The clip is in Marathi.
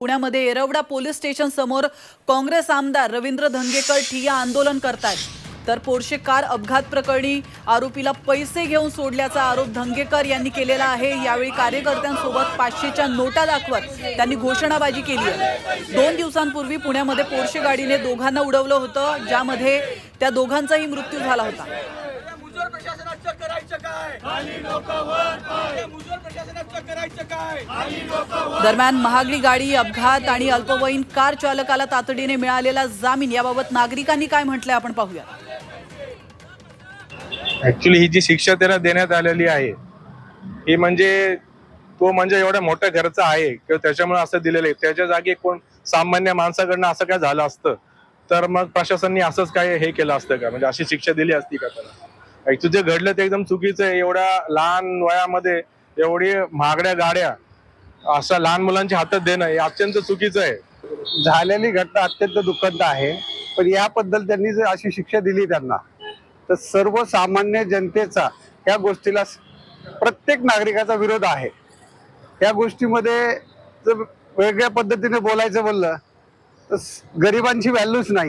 पुण्यामध्ये येरवडा पोलीस स्टेशन समोर काँग्रेस आमदार रवींद्र धंगेकर ठिय्या आंदोलन करतायत. तर पोर्शे कार अपघात प्रकरणी आरोपीला पैसे घेऊन सोडल्याचा आरोप धंगेकर यांनी केलेला आहे. यावेळी कार्यकर्त्यांसोबत पाचशेच्या नोटा दाखवत त्यांनी घोषणाबाजी केली आहे. दोन दिवसांपूर्वी पुण्यामध्ये पोर्शे गाडीने दोघांना उडवलं होतं ज्यामध्ये त्या दोघांचाही मृत्यू झाला होता. मुजोर दरम्यान महागडी गाडी अपघात आणि अल्पवयीन कार चालकाला तातडीने मिळालेला जामीन याबाबत नागरिकांनी काय म्हटलंय आपण पाहूया. ऍक्च्युली ही जी शिक्षा त्याला देण्यात आलेली आहे ही म्हणजे तो म्हणजे एवढ्या मोठ्या घरचा आहे किंवा त्याच्यामुळे असं दिलेलं आहे. त्याच्या जागी कोण सामान्य माणसाकडनं असं काय झालं असतं तर मग प्रशासनाने असंच काय हे केलं असतं का? म्हणजे अशी शिक्षा दिली असती का त्याला? ऍक्च्युली जे घडलं ते एकदम चुकीचं आहे. एवढ्या लहान वयामध्ये एवढी महागड्या गाड्या असं लहान मुलांच्या हातात देणं हे अत्यंत चुकीचं आहे. झालेली घटना अत्यंत दुःखद आहे. पण याबद्दल त्यांनी जर अशी शिक्षा दिली त्यांना तर सर्वसामान्य जनतेचा या गोष्टीला प्रत्येक नागरिकाचा विरोध आहे. या गोष्टीमध्ये जर वेगळ्या पद्धतीने बोलायचं बोललं तर गरिबांची व्हॅल्यूच नाही.